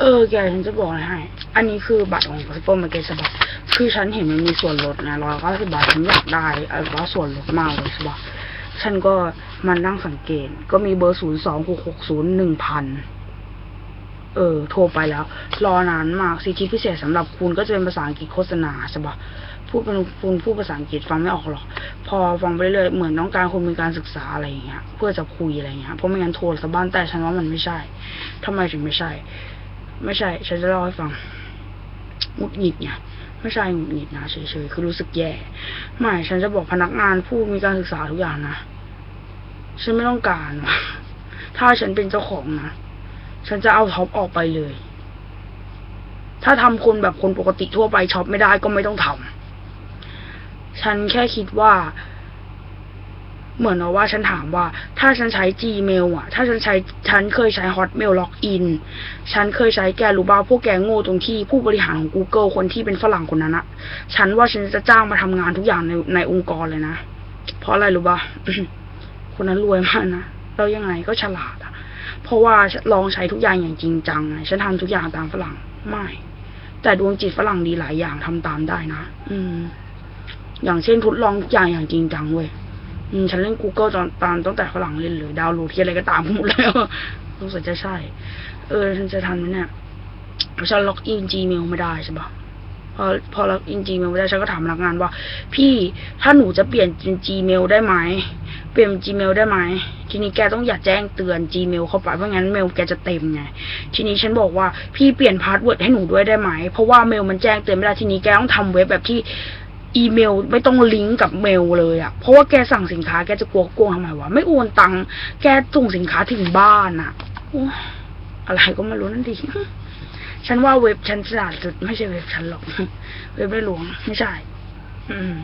เออแกฉันจะบอกอะไรให้ อันนี้คือบัตรของซูเปอร์มาร์เก็ตใช่ปะคือฉันเห็นมันมีส่วนลดนะร้อยเก้าสิบบาทฉันอยากได้ไอ้ว่าส่วนลดมากเลยใช่ปะฉันก็มันนั่งสังเกต ก็มีเบอร์ศูนย์สองหกหกศูนย์หนึ่งพันเออ โทรไปแล้ว รอนานมากสิทธิพิเศษสำหรับคุณก็จะเป็นภาษาอังกฤษโฆษณาใช่ปะพูดเป็นคุณพูดภาษาอังกฤษฟังไม่ออกหรอก พอฟังไปเรื่อยเหมือนต้องการคนมีการศึกษาอะไรอย่างเงี้ย เพื่อจะคุยอะไรเงี้ย เพราะไม่งั้นโทรสะบ้านแต่ฉันว่ามันไม่ใช่ทำไมถึงไม่ใช่ ไม่ใช่ ฉันจะเล่าให้ฟังหงุดหงิดไงไม่ใช่หงุดหงิดนะเฉยๆคือรู้สึกแย่ไม่ฉันจะบอกพนักงานผู้มีการศึกษาทุกอย่างนะฉันไม่ต้องการวะถ้าฉันเป็นเจ้าของนะฉันจะเอาท็อปออกไปเลย ถ้าทำคนแบบคนปกติทั่วไปช็อปไม่ได้ก็ไม่ต้องทำฉันแค่คิดว่า เหมือนว่าฉันถามว่า ถ้าฉันใช้ Gmail อะ ถ้าฉันใช้ฉันเคยใช้ Hotmail Login ฉันเคยใช้แกรู้บ้าพวกแกโง่ตรงที่ผู้บริหารของ Google คนที่เป็นฝรั่งคนนั้นอะฉันว่าฉันจะจ้างมาทำงานทุกอย่างในในองค์กรเลยนะ เพราะอะไรรู้ป่ะคนนั้นรวยมากนะแล้วยังไงก็ฉลาดอะเพราะว่าลองใช้ทุกอย่างอย่างจริงจังไงฉันทำทุกอย่างตามฝรั่งไม่ แต่ดวงจิตฝรั่งดีหลายอย่างทำตามได้นะอืม อย่างเช่นทดลองทุกอย่างอย่างจริงจังเว้ย ฉันเล่น Google ตอนตามตั้งแต่ฝรั่งเล่นเลยดาวน์โหลดที่อะไรก็ตามหมดแล้วรู้สึกจะใช่ เออ ฉันจะทันไหมเนี่ยฉันล็อกอิน Gmail ไม่ได้ใช่ปะพอพอล็อกอิน Gmail ไม่ได้ฉันก็ถามพนักงานว่า พี่ถ้าหนูจะเปลี่ยนเป็น Gmail ได้ไหมเปลี่ยน Gmail ได้ไหมทีนี้แกต้องอย่าแจ้งเตือน Gmail เข้าไปเพราะงั้นเมลแกจะเต็มไงทีนี้ฉันบอกว่าพี่เปลี่ยนพาสเวิร์ดให้หนูด้วยได้ไหมเพราะว่าเมลมันแจ้งเตือนไม่ได้ทีนี้แกต้องทำเว็บแบบที่ อีเมลไม่ต้องลิงก์กับเมลเลยอะเพราะว่าแกสั่งสินค้าแกจะกลัวโกงทำไมวะ ไม่โอนตังค์แกส่งสินค้าถึงบ้านอะโอ้อะไรก็ไม่รู้นั่นดิ ฉันว่าเว็บฉันสะอาดสุด ไม่ใช่เว็บฉันหรอก เว็บไม่หลวง ไม่ใช่ อืม